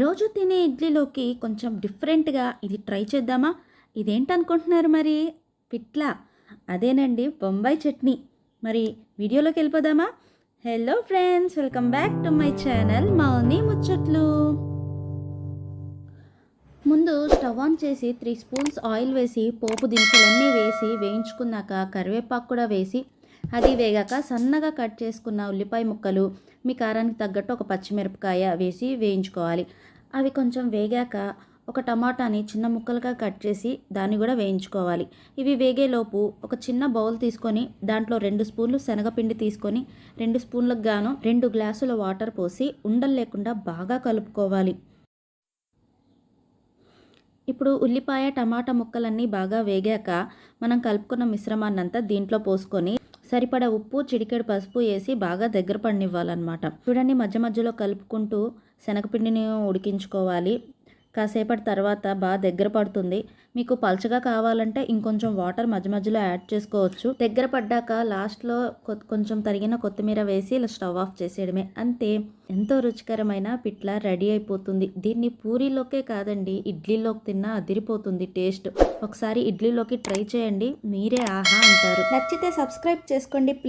రోజు తినే ఇడ్లీలోకి కొంచెం డిఫరెంట్గా ఇది ట్రై చేద్దామా? ఇదేంటనుకుంటున్నారు మరి? పిట్లా. అదేనండి బొంబాయి చట్నీ. మరి వీడియోలోకి వెళ్ళిపోదామా? Hello friends welcome back to my channel Mouni Muchatlu. ముందు స్టవ్ ఆన్ చేసి త్రీ స్పూన్స్ ఆయిల్ వేసి పోపు దినుసులన్నీ వేసి వేయించుకున్నాక కరివేపాకు కూడా వేసి అది వేగాక సన్నగా కట్ చేసుకున్న ఉల్లిపాయ ముక్కలు మీ కారానికి తగ్గట్టు ఒక పచ్చిమిరపకాయ వేసి వేయించుకోవాలి. అవి కొంచెం వేగాక ఒక టమాటాని చిన్న ముక్కలుగా కట్ చేసి దాన్ని కూడా వేయించుకోవాలి. ఇవి వేగేలోపు ఒక చిన్న బౌల్ తీసుకొని దాంట్లో రెండు స్పూన్లు శనగపిండి తీసుకొని రెండు స్పూన్లకు గాను రెండు గ్లాసుల వాటర్ పోసి ఉండలు లేకుండా బాగా కలుపుకోవాలి. ఇప్పుడు ఉల్లిపాయ టమాటా ముక్కలన్నీ బాగా వేగాక మనం కలుపుకున్న మిశ్రమాన్ని అంతా దీంట్లో పోసుకొని సరిపడా ఉప్పు చిడికెడు పసుపు వేసి బాగా దగ్గర పడినివ్వాలన్నమాట చూడండి మధ్య మధ్యలో కలుపుకుంటూ శనగపిండిని ఉడికించుకోవాలి. కాసేపటి తర్వాత బాగా దగ్గర పడుతుంది. మీకు పల్చగా కావాలంటే ఇంకొంచెం వాటర్ మధ్య మధ్యలో యాడ్ చేసుకోవచ్చు. దగ్గర పడ్డాక లాస్ట్లో కొ- కొంచెం తరిగిన కొత్తిమీర వేసి ఇలా స్టవ్ ఆఫ్ చేసేయడమే. అంతే. ఎంతో రుచికరమైన పిట్ల రెడీ అయిపోతుంది. దీన్ని పూరీలోకే కాదండి ఇడ్లీలోకి తిన్నా అదిరిపోతుంది టేస్ట్. ఒకసారి ఇడ్లీలోకి ట్రై చేయండి. మీరే ఆహా అంటారు. నచ్చితే సబ్స్క్రైబ్ చేసుకోండి. ప్లీజ్